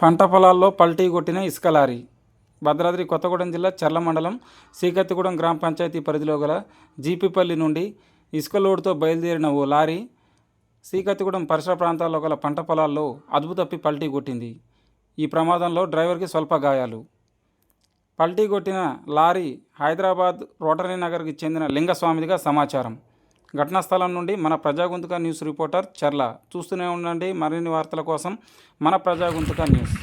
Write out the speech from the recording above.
పంట పొలాల్లో పల్టీ కొట్టిన ఇసుక లారీ. భద్రాద్రి కొత్తగూడెం జిల్లా చర్ల మండలం సీకత్తిగూడెం గ్రామ పంచాయతీ పరిధిలో గల జీపీపల్లి నుండి ఇసుక లోడుతో బయలుదేరిన ఓ లారీ సీకత్తిగూడెం పరిసర ప్రాంతాల్లో గల పంట పొలాల్లో అదుపు తప్పి పల్టీ కొట్టింది. ఈ ప్రమాదంలో డ్రైవర్కి స్వల్ప గాయాలు. పల్టీ కొట్టిన లారీ హైదరాబాద్ రోటరీ నగర్కి చెందిన లింగస్వామిదిగా సమాచారం. ఘటనా స్థలం నుండి మన ప్రజాగుంతుక న్యూస్ రిపోర్టర్ చర్ల చూస్తూనే ఉండండి మరిన్ని వార్తల కోసం మన ప్రజాగుంతుక న్యూస్